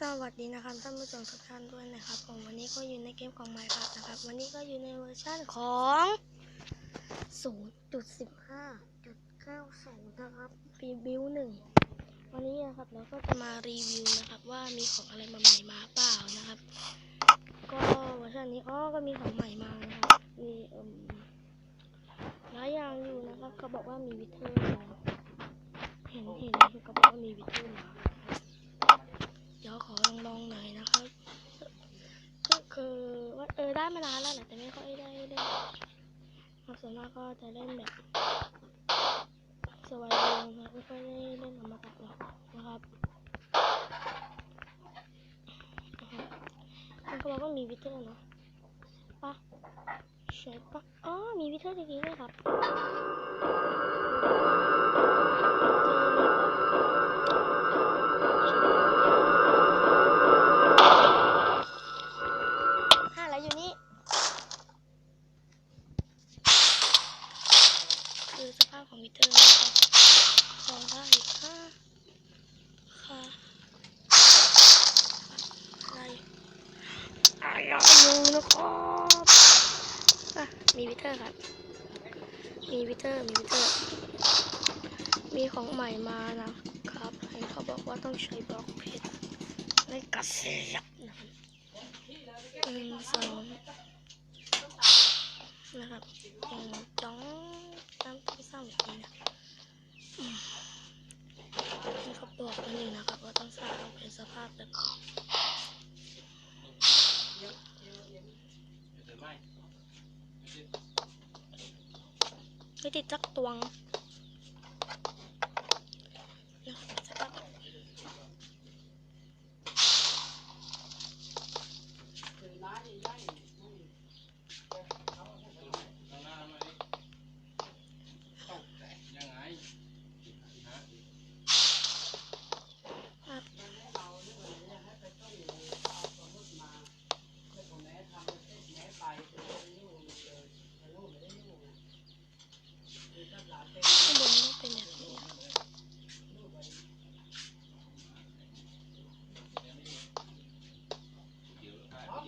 สวัสดีนะครับท่านผู้ชมทุกท่านด้วยนะครับผมวันนี้ก็อยู่ในเกมของ Minecraft นะครับ วันนี้ก็อยู่ในเวอร์ชันของ 0.15.90 นะครับรีวิวหนึ่งวันนี้นะครับเราก็จะมารีวิวนะครับว่ามีของอะไรมาใหม่มาเปล่านะครับ ก็เวอร์ชันนี้อ๋อก็มีของใหม่มานะครับมีเอ่มหลายอย่างอยู่นะครับเขาบอกว่ามีวิเทอร์มาเห็นเห็นเขาบอกว่ามีวิเทอร์มา ดี๋ยวขอลองลองหน่อยนะครับก็คือว่าเออได้มานานแล้วแหละแต่ไม่ค่อยได้เล่นส่วนมากก็จะเล่นแบบสวายเองไม่ค่อยได้เล่นอมตะหรอกนะครับมันก็บอกว่ามีวิเทอร์นะปะใช่ปะอ๋อมีวิเทอร์จริงๆด้วยครับ คือสภาพของวิเทอร์นะครับของได้ค่ะค่ะอะไรอะไรอยู่นะครับอะมีวิเทอร์ครับ มีวิเทอร์ มีวิเทอร์ มีของใหม่มานะครับเห็นเขาบอกว่าต้องใช้บล็อกเพชรในกระเสียบนะครับหนึ่งสองนะครับหนึ่งจ้อง ตามที่สร้างแบบนี้นะอืมที่เขาบอกกันอยู่นะครับว่าต้องสร้างเป็นสภาพแบบไม่ติดจักตวง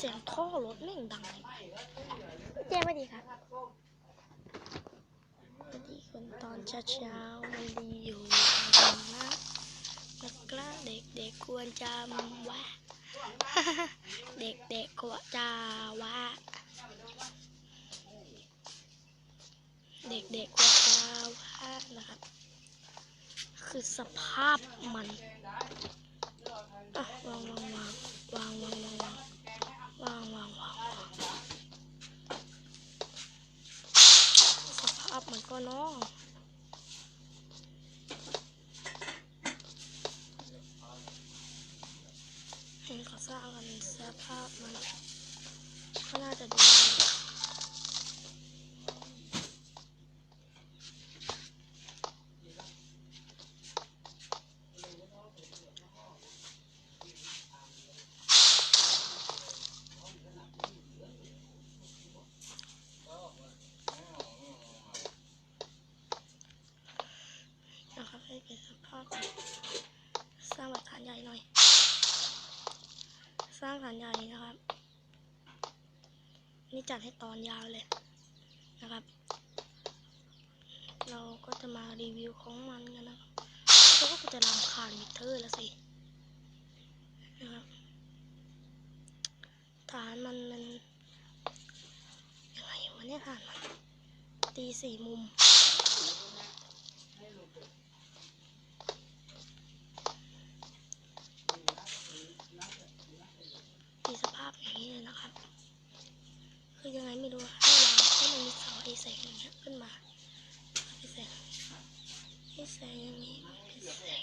เสียงท่อรถแม่งดังเจ๊ไม่ดีค่ะสวัสดีคนตอนเช้าๆมันดีอยู่นะนักกล้าเด็กๆควรจำไว่าเด็กๆควรจะว่าเด็กๆควรจะว่านะครับ คือสภาพมันอะวางวางวางวางวางวาง วางวางวางวางวางสภาพมันก็น้องเห็นเขาสร้างกันสภาพมันก็น่าจะดูดีนะครับให้เป็นสภาพสร้างแบบฐานใหญ่หน่อย สร้างฐานใหญ่นะครับ นี่จัดให้ตอนยาวเลยนะครับ เราก็จะมารีวิวของมันกันนะครับเราก็จะรำคาญมิเตอร์แล้วสินะครับฐานมันมันยังไงวะเนี่ยฐานมันตีสี่มุมสภาพอย่างนี้เลยนะครับ คือยังไงไม่รู้ให้วางให้มันมีเสาไอแสงอย่างเงี้ยขึ้นมาไอแสงไอแสงอย่างนี้ไอแสง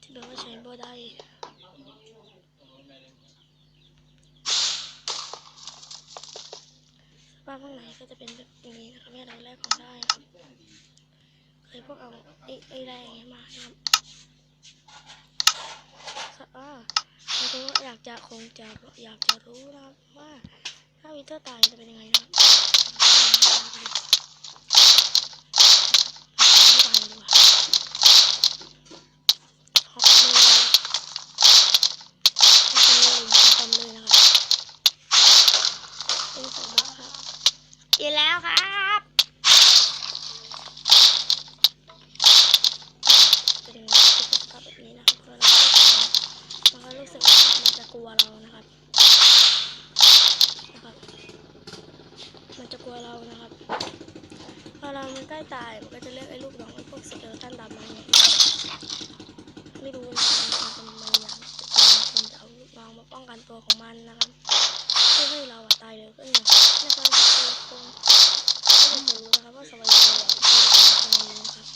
ที่ดี๋ยวว่าใช้บ่ได้สภาพข้างในก็จะเป็นแบบนี้นะครับเนี่ยเราแลกของได้ครับเคยพวกเอาไอ้ไอ้แรงนี้มาครับอ่าแล้วก็อยากจะคงจะอยากจะรู้นะครับว่า ถ้าวิเตอร์ตายจะเป็นยังไงนะครับไม่ตายดีกว่าขอบคุณเลยขอบคุณเลยขอบคุณเลยนะครับเป็นสองบาทครับอีกแล้วครับจะเป็นสภาพแบบนี้นะครับเพราะเราก็จะมันก็รู้สึกว่ามันจะกลัวเรานะครับนะครับ มันจะกลัวเรานะครับ พอเรามันใก ล้ตายมันก็จะเรียกไอ้ลูกน้องไอ้พวกสเกลตันดำมาเนี่ยไม่รู้นะมันมันมันอยากมันจะเอาลูกน้องมาป้องกันตัวของมันนะครับเพื่อให้เราตายเร็วขึ้นนะนะครับตัวคงก็จะรู้นะครับว่าสวัสดีเป็นยังไงนะครับ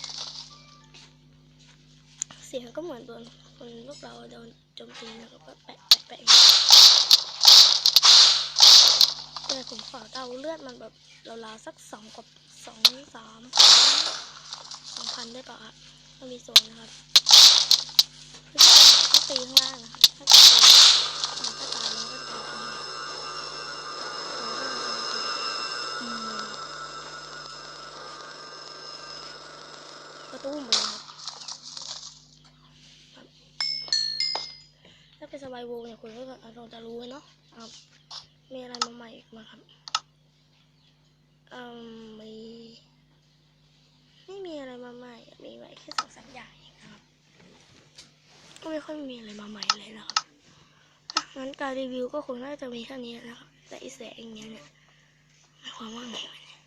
เสียงก็เหมือนโดนคนลูกเราโดนโจมตีนะครับก็แปะแปะแปะอย่างนี้แต่ผมขอเดาเลือดมันแบบราวๆสักสองกับ สองสามสองพันได้ปะครับมันมีส่วนนะครับคือถ้าตีข้างล่างนะครับถ้าตีมันก็ตายมันก็จะเป็นอย่างนี้อืมกระตุ้มไปเลยครับ ถ้าเป็นสบายโวเนี่ยคุณก็เราจะรู้เนาะมีอะไรมาใหม่อีกไหมาครับอื มีอะไรมาใหม่ มีใหม่แค่สองสามอย่างเองครับ ก็ไม่ค่อยมีอะไรมาใหม่เลยนะครับอะงั้นการรีวิวก็คงน่าจะมีแค่นี้นะครับ แต่อีแสงอย่างเงี้ยเนี่ยหมายความว่าไงวะเนี่ย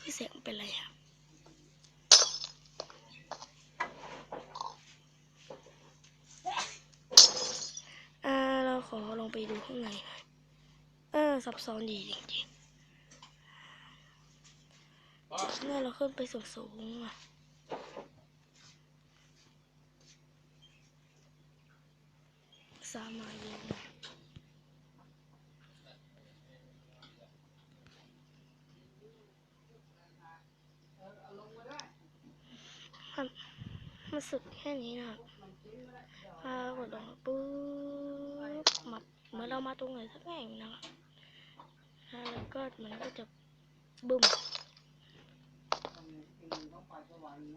คือแสงมันเป็นอะไรครับอ่าเราขอลงไปดูข้างในหน่อยเออซับซ้อนดีจริงๆ เนี่ยเราขึ้นไปสูงสูงๆอะสามายเยวนมันมันสุดแค่นี้นะครับพากดลงปุ๊บมาเหมื่อนเรามาตรงไหนสักแห่งนะครับแล้วก็มันก็จะบึ้ม โอ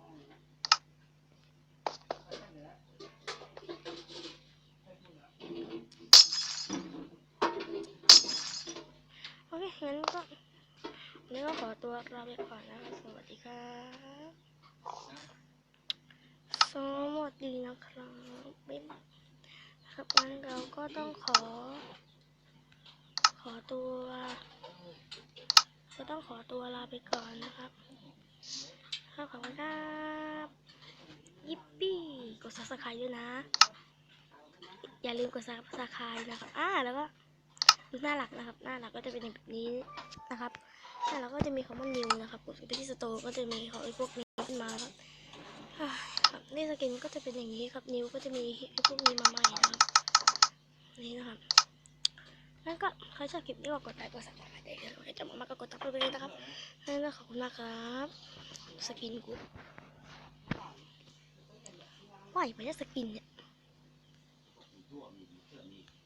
เคงั้นก็วันนี้ก็ขอตัวลาไปก่อนนะครับสวัสดีครับสวัสดีนะครับบ๊ายบายครับงั้นเราก็ต้องขอ ขอตัว ก็ต้องขอตัวลาไปก่อนนะครับ ครับขอบคุณครับ ยิปปี้กดซับสไครต์ด้วยนะ อย่าลืมกดซับสไครต์นะครับอ่าแล้วก็ดูหน้าหลักนะครับ หน้าหลักก็จะเป็นแบบนี้นะครับหน้าหลักก็จะมีคำว่านิวนะครับกดไปที่สโตร์ก็จะมีของไอ้พวกนี้ขึ้นมาครับนี่สกินก็จะเป็นอย่างนี้ครับ นิวก็จะมีพวกนี้มาใหม่นะครับนี่นะครับงั้นก็ใครชอบคลิปนี้ก็กดไลค์กดซับสไครต์ได้เลยจะมามากก็กดติดตามไปเลยนะครับงั้นก็ขอบคุณมากครับ สกินกูไหวไหมเนี่ยสกินเนี่ย